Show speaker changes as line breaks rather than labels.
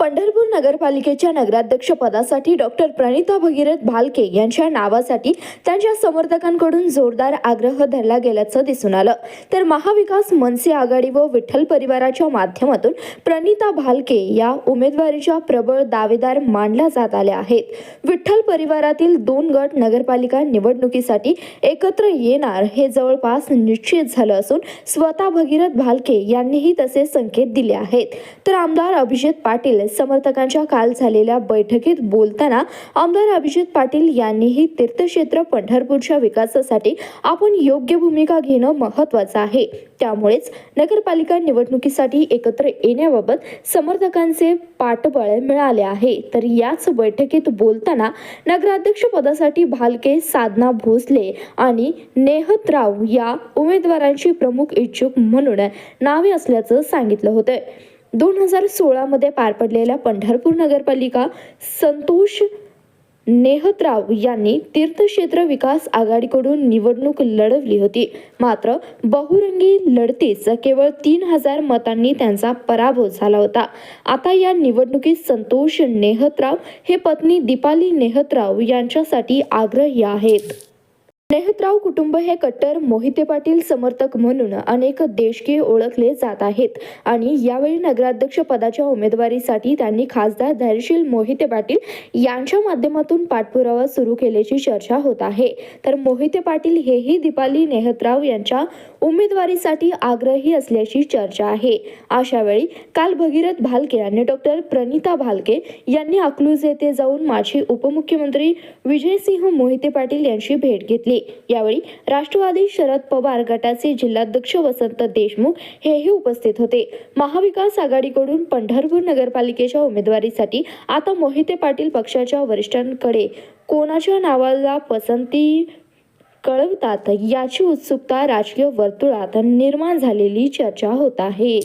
पंढरपूर नगरपालिकेच्या नगराध्यक्ष पदासाठी डॉक्टर प्रणिता भगीरथ भालके यांच्या नावासाठी त्यांच्या समर्थकांकडून जोरदार आग्रह धरला गेल्याचं दिसून आलं. तर महाविकास मनसे आघाडी व विठ्ठल परिवाराच्या माध्यमातून प्रणिता भालके या उमेदवारीच्या प्रबळ दावेदार मानल्या जात आल्या आहेत. विठ्ठल परिवारातील दोन गट नगरपालिका निवडणुकीसाठी एकत्र येणार हे जवळपास निश्चित झालं असून स्वतः भगीरथ भालके यांनीही तसे संकेत दिले आहेत. तर आमदार अभिजित पाटील समर्थकांच्या काल झालेल्या बैठकीत बोलताना आमदार अभिजित पाटील यांनीही तीर्थक्षेत्र पंढरपूरच्या विकासासाठी आपण योग्य भूमिका घेणं महत्वाचं आहे. त्यामुळेच नगरपालिका निवडणुकीसाठी एकत्र येण्याबाबत समर्थकांचे पाठबळ मिळाले आहे. तर याच बैठकीत बोलताना नगराध्यक्ष पदासाठी भालके साधना भोसले आणि नेहतराव या उमेदवारांची प्रमुख इच्छुक म्हणून नावे असल्याचं सांगितलं होतं. दोन हजार सोळामध्ये पार पडलेल्या पंढरपूर नगरपालिका संतोष नेहतराव यांनी तीर्थक्षेत्र विकास आघाडीकडून निवडणूक लढवली होती. मात्र बहुरंगी लढतीच केवळ तीन हजार मतांनी त्यांचा पराभव झाला होता. आता या निवडणुकीत संतोष नेहतराव हे पत्नी दीपाली नेहतराव यांच्यासाठी आग्रही आहेत. नेहतराव कुटुंब हे कट्टर मोहिते पाटील समर्थक म्हणून अनेक देशकीय ओळखले जात आहेत. आणि यावेळी नगराध्यक्ष पदाच्या उमेदवारीसाठी त्यांनी खासदार धैर्यशील मोहिते पाटील यांच्या माध्यमातून पाठपुरावा सुरू केल्याची चर्चा होत आहे. तर मोहिते पाटील हेही दीपाली नेहतराव यांच्या उमेदवारीसाठी आग्रही असल्याची चर्चा आहे. अशा वेळी काल भगीरथ भालके आणि डॉक्टर प्रणिता भालके यांनी अकलूज येथे जाऊन माजी उपमुख्यमंत्री विजयसिंह मोहिते पाटील यांची भेट घेतली. यावेळी राष्ट्रवादी शरद पवार गटाचे जिल्हाध्यक्ष वसंत देशमुख हेही उपस्थित होते. महाविकास आघाडीकडून पंढरपूर नगरपालिकेच्या उमेदवारीसाठी आता मोहिते पाटील पक्षाच्या वरिष्ठांकडे कोणाच्या नावाला पसंती कळवतात. याची उत्सुकता राजकीय वर्तुळात निर्माण झालेली चर्चा होत आहे.